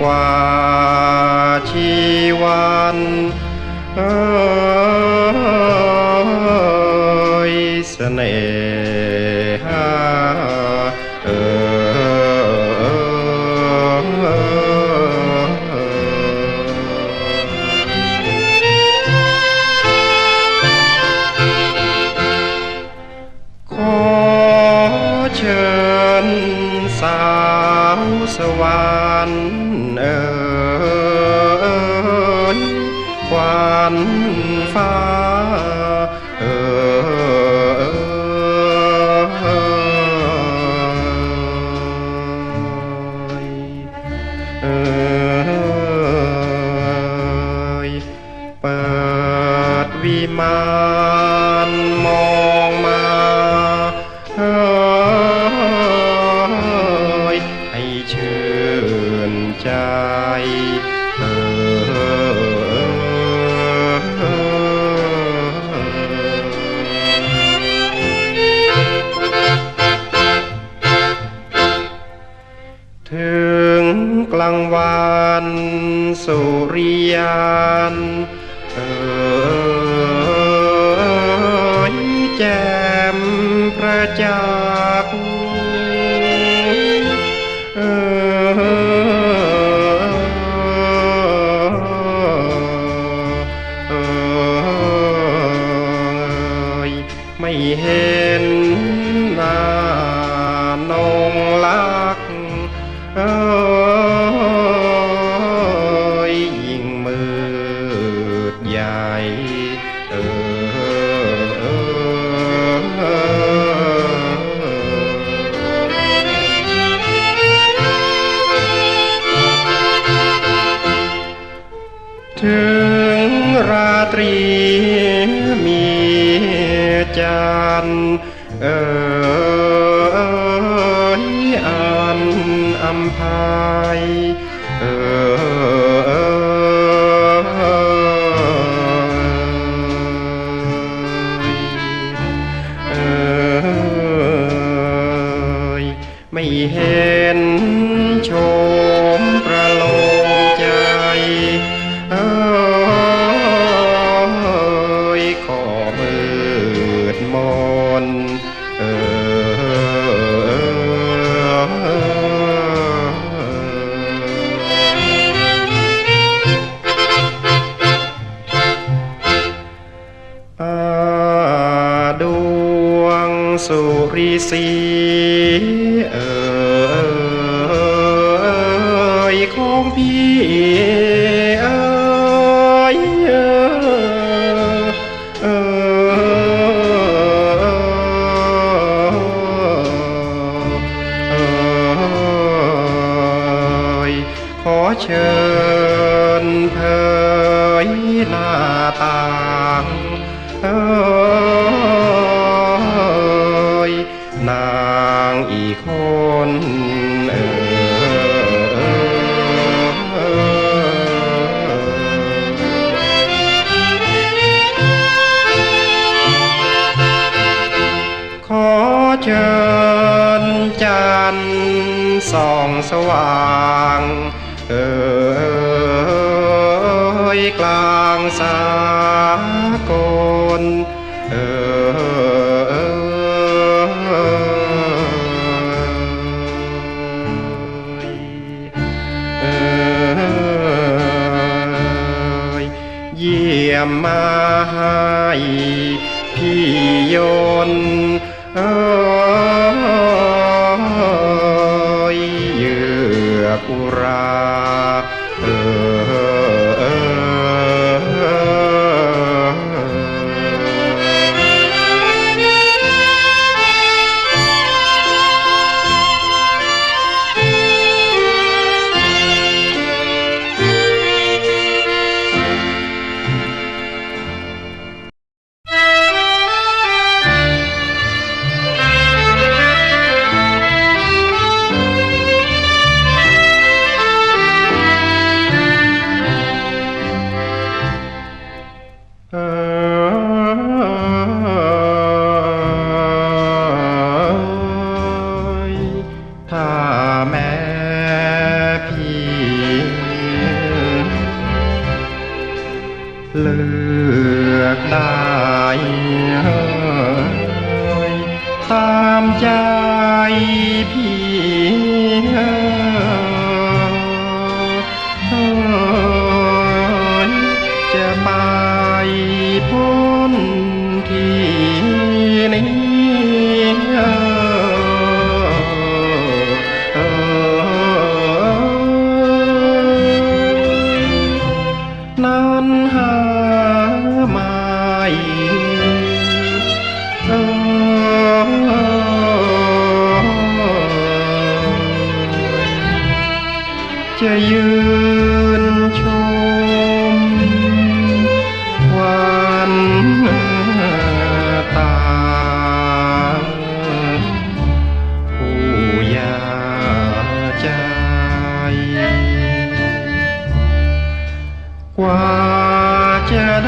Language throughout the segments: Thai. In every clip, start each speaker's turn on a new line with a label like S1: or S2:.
S1: Wow. Pháp we hear. เชิญจันทร์ส่องสว่างเอ่ยกลางสากลเออเยี่ยมมาให้พี่ยน กว่าจะไ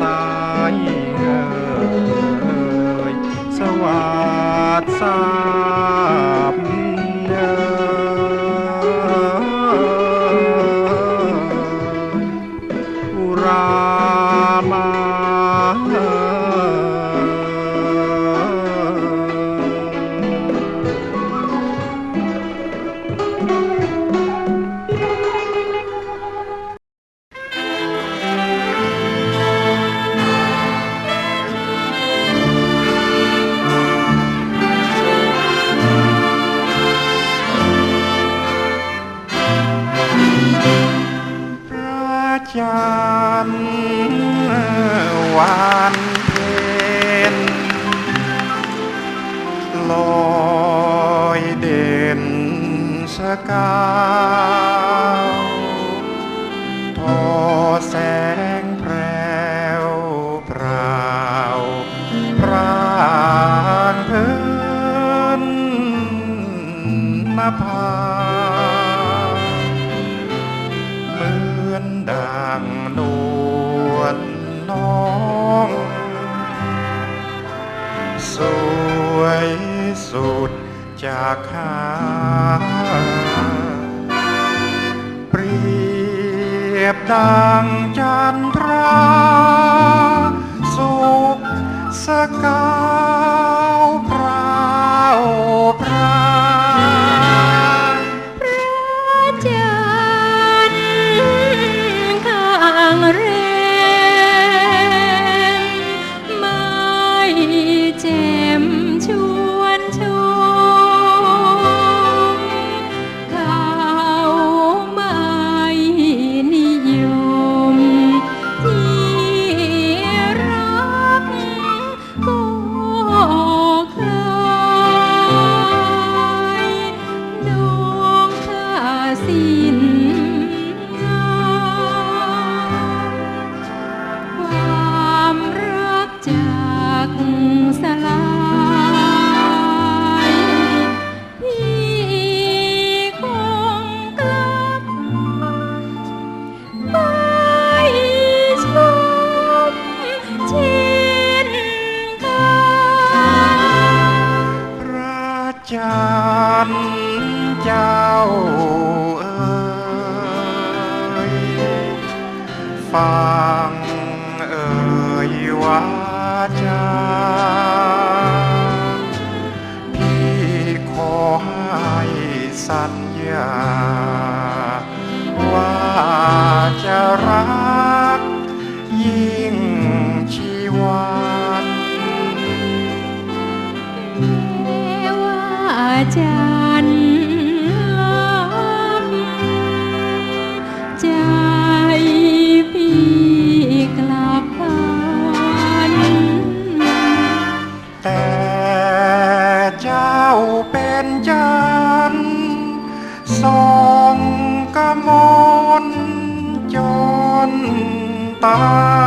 S1: สา
S2: ยเอ่ยสวั
S1: สดี สูตจากข้าเปรียบดังจันทราสุขสกา่
S2: งชีวาเท
S1: วาจัน
S2: ใจพี่กลับบ้าน
S1: แต่เจ้าเป็นจัน
S2: สองกมลจน
S1: ตาย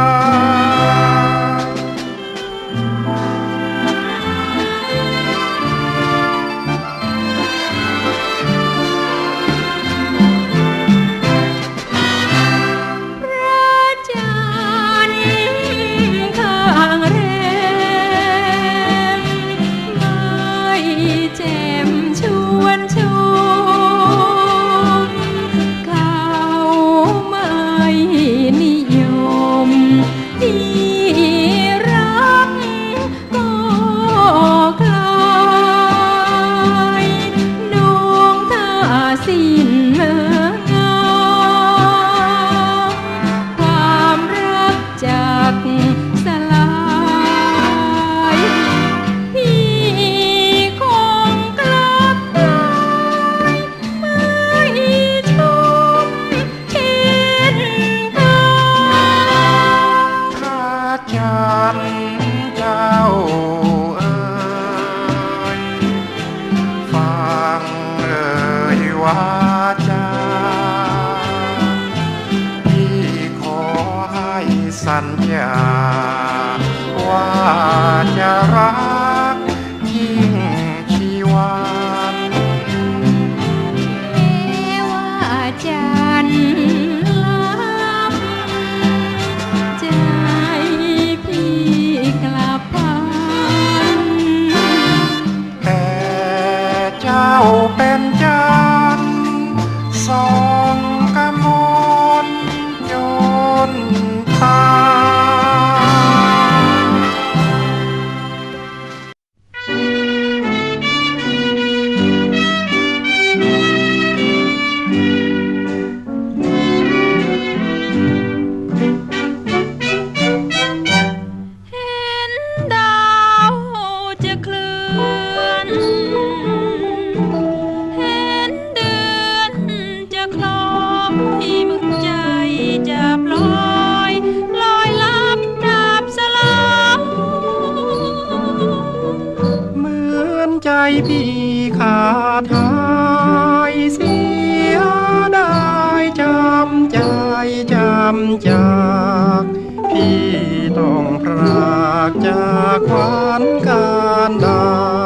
S1: ากจากขวา
S2: นการดา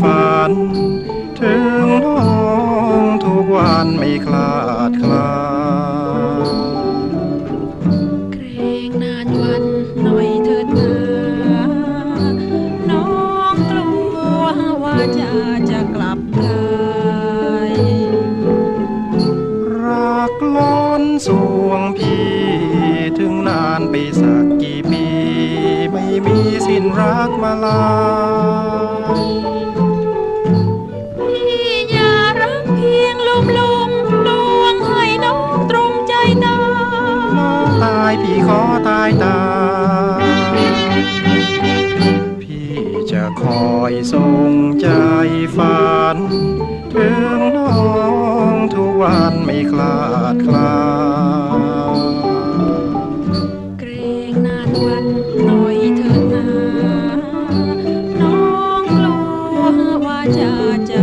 S1: ฝัน ถึงน้องทุกวันไม่คลาดคลา
S2: เกรงนานวันหน่อยเถิดนาน้องกลัวว่าจะจะกลับกล
S1: รักล้นสวงพี่ถึงนานไปสักกี่ปี ไม่มีสิ้นรักมาลา
S2: อตา
S1: ยตา พี่จะคอยส่งใจฝัน ถึงน้องทุกวันไม่คลาดคลา
S2: เกรงนานวันหน่อยเถิดนาน้องกลัวว่าจะจะ